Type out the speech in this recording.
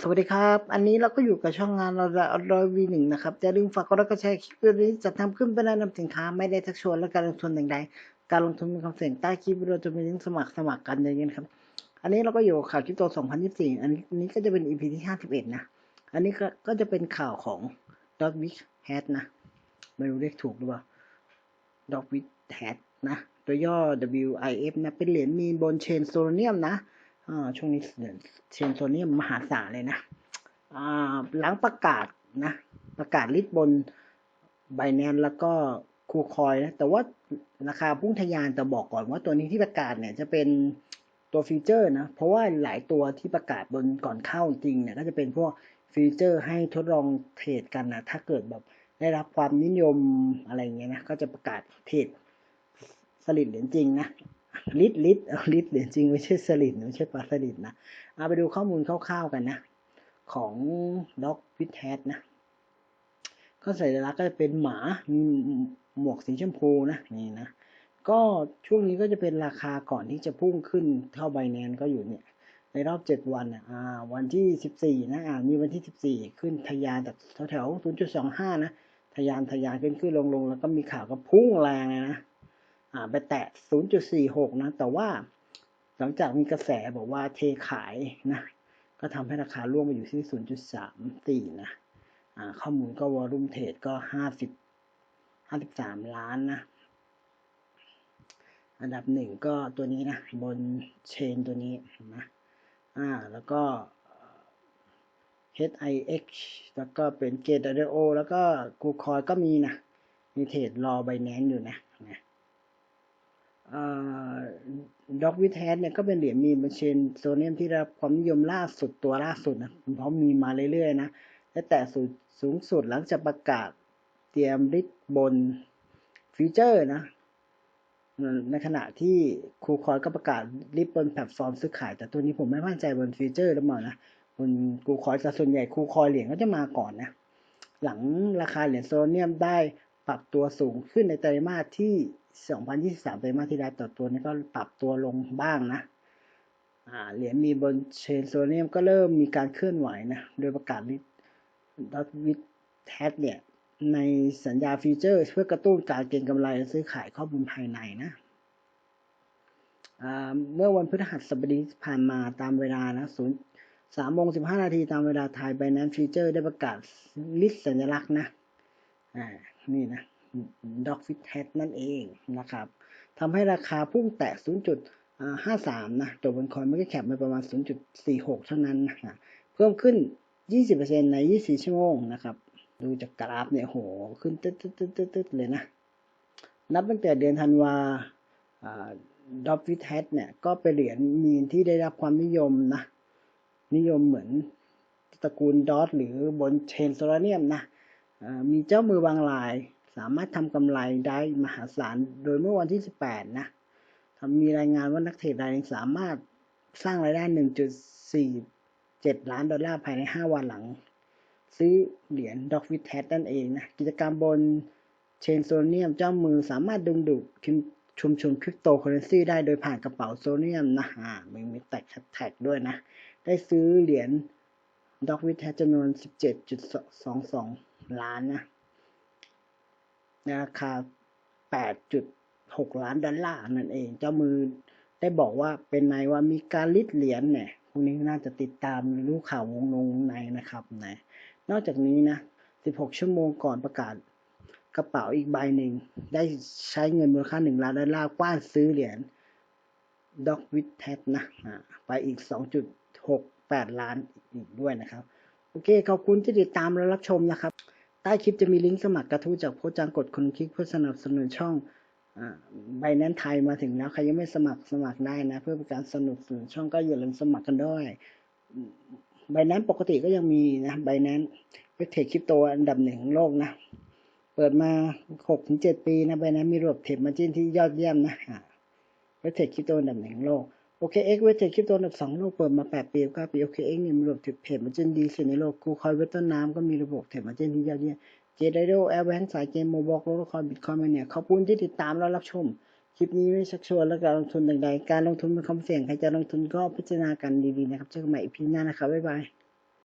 สวัสดีครับ อันนี้เราก็อยู่กับช่องงานเราเราวีหนึ่งนะครับอย่าลืมฝากกดไลค์กดแชร์คลิปวิดีโอนี้จะทำขึ้นเพื่อแนะนำสินค้าไม่ได้ทักชวนและการลงทุนอย่างใดการลงทุนมีความเสี่ยงใต้คลิปวิดีโอจะมีลิงก์สมัครสมัครกันอย่างเงี้ยครับ อันนี้เราก็อยู่กับข่าวคริปโต 2024 อันนี้ก็จะเป็น EP ที่ 51 นะ อันนี้ก็จะเป็นข่าวของ d o g w i c Hat นะ ไม่รู้เรียกถูกหรือเปล่า d o g w i c Hat นะ ตัวย่อ WIF นะ เป็นเหรียญมีบนเชนโซลเนียมนะ อ่าช่วงนี้เชนโซเนียมมหาศาลเลยนะอ่าหลังประกาศนะประกาศลิสต์บนไบแนนแล้วก็คูคอยนะแต่ว่าราคาพุ่งทะยานแต่บอกก่อนว่าตัวนี้ที่ประกาศเนี่ยจะเป็นตัวฟีเจอร์นะ เพราะว่าหลายตัวที่ประกาศบนก่อนเข้าจริงเนี่ยก็จะเป็นพวกฟีเจอร์ให้ทดลองเทรดกันนะถ้าเกิดแบบได้รับความนิยมอะไรเงี้ยนะก็จะประกาศเทรดสลิดเหรียญจริงนะ ลิตลิตเอาลิตเหรียจริงไม่ใช่สลิดไม่ใช่ปลาสลิดนะเอาไปดูข้อมูลคร่าวๆกันนะ ของด็อกฟิตแฮทนะก็สัญลักษณ์ก็จะเป็นหมามีหมวกสีชมพูนะนี่นะก็ช่วงนี้ก็จะเป็นราคาก่อนที่จะพุ่งขึ้นเข้าไบแนนก็อยู่เนี่ยในรอบเจ็ดวันอ่าวันที่สิบสี่นะอ่ามีวันที่สิบสี่ขึ้นทะยานจากแถวแถวศูนย์จุดสองห้านะ ทะยานทะยานขึ้นขึ้นลงลงแล้วก็มีข่าวก็พุ่งแรงเลยนะ ไปแตะ 0.46 นะ แต่ว่าหลังจากมีกระแสบอกว่าเทขายนะ ก็ทำให้ราคาร่วงมาอยู่ที่ 0.34 นะอ่าข้อมูลก็วอลุ่มเทรดก็ 50 53 ล้านนะ อันดับหนึ่งก็ตัวนี้นะ บนเชนตัวนี้นะอ่าแล้วก็ HIX แล้วก็เป็น Gate IDO แล้วก็ KuCoin ก็มีนะ มีเทรดรอ Binance อยู่นะนะ ด็อกวิทแทสเนี่ยก็เป็นเหรียญมีบัญชีโซเนียมที่ได้รับความนิยมล่าสุดตัวล่าสุดนะเพราะมีมาเรื่อยๆนะและแต่สูสูงสุดหลังจากประกาศเตรียมริบบนฟีเจอร์นะ ในขณะที่ครูคอยก็ประกาศริบบนแพลตฟอร์มซื้อขาย แต่ตัวนี้ผมไม่มั่นใจบนฟีเจอร์หรือเปล่านะบนคูคอยแต่ส่วนใหญ่ครูคอยเหรียญก็จะมาก่อนนะ หลังราคาเหรียญโซเนียมได้ปรับตัวสูงขึ้นในไตรมาสที่ 2023ไตรมาสที่แล้วต่อตัวนี้ก็ปรับตัวลงบ้างนะเหรียญมีบนเชนโซเนียมก็เริ่มมีการเคลื่อนไหวนะ โดยประกาศดอทวิทแทสเนี่ย ในสัญญาฟีเจอร์ เพื่อกระตุ้นการเก็งกำไรและซื้อขายข้อมูลภายในนะเมื่อวันพฤหัสบดีผ่านมาตามเวลานะศูนย์สามโมงสิบห้านาทีตามเวลาไทย Binance Future ได้ประกาศลิสต์สัญลักษณ์นะ อ่า นี่นะ Dog Fit Hat นั่นเองนะครับทำให้ราคาพุ่งแตะ 0.53 นะตัวบนคอยไม่ได้แคปมาประมาณ 0.46 เท่านั้นนะเพิ่มขึ้น 20%ใน 24 ชั่วโมงนะครับ ดูจากกราฟเนี่ยโห ขึ้นตึ๊ดตึ๊ดตึ๊ดตึ๊ดเลยนะ นับตั้งแต่เดือนธันวาดอฟฟิทแฮทเนี่ย ก็เป็นเหรียญมีนที่ได้รับความนิยมนะ นิยมเหมือนตระกูลดอทหรือบนเชนโซลาเนียมนะมีเจ้ามือบางราย สามารถทำกำไรได้มหาศาล โดยเมื่อวันที่ 18 นะมีรายงานว่านักเทรดรายนึงสามารถสร้างรายได้ 1.47 ล้านดอลลาร์ภายใน 5 วันหลัง ซื้อเหรียญดอกวิทแทสนั่นเองนะ กิจกรรมบนเชนโซเนียมเจ้ามือสามารถดึงดูดชุมชนคริปโตเคอเรนซีได้โดยผ่านกระเป๋าโซเนียมนะอ่ามีมีแท็กแท็กด้วยนะ ได้ซื้อเหรียญดอกวิทแทจำนวน 17.22 ล้านนะ ราคา 8.6 ล้านดอลลาร์นั่นเอง เจ้ามือได้บอกว่าเป็นนายว่ามีการลิดเหรียญเนี่ยพวกนี้น่าจะติดตามรู้ข่าววงนงในนะครับนะนอกจากนี้นะ 16 ชั่วโมงก่อนประกาศกระเป๋าอีกใบหนึ่ง ได้ใช้เงินมูลค่า 1 ล้านดอลลาร์กว้านซื้อเหรียญด็อกวิทแทนะไปอีก 2.68 ล้านอีกด้วยนะครับ โอเค ขอบคุณที่ติดตามและรับชมนะครับ ใต้คลิปจะมีลิงก์สมัครกระทู้จากโพจังกดคนคลิกเพื่อสนับสนุนช่องใบนั้นไทยมาถึงแล้วใครยังไม่สมัครสมัครได้นะ เพื่อเป็นการสนับสนุนช่องก็อย่าลืมสมัครกันด้วยใบนั้นปกติก็ยังมีนะใบนั้นเวทเทคคริปโตอันดับหนึ่งของโลกนะ เปิดมาหกถึงเจ็ดปีนะใบนั้นมีระบบเทรดมาจิ้นที่ยอดเยี่ยมนะเวทเทคคริปโตอันดับหนึ่งของโลก โอเคเอ็กเวทเทคคริปโตอันดับสองโลกเปิดมาแปดปีก้าปีโอเคเอ็กเนี่ยมีระบบเทรดมาเจนดีสุดในโลกกูคอยเวทต้นน้ำก็มีระบบเทรดมาเจนที่ยอดเยี่ยมเจไดโดแอลแวนสายเกมโมบอกโลกคอยบิตคอยมาเนี่ยขอบคุณที่ติดตามและรับชม คลิปนี้ไม่ชักชวนและการลงทุนใดๆการลงทุนเป็นความเสี่ยงใครจะลงทุนก็พิจารณากันดีๆนะครับเจอกันใหม่อีพีหน้านะครับบ๊ายบาย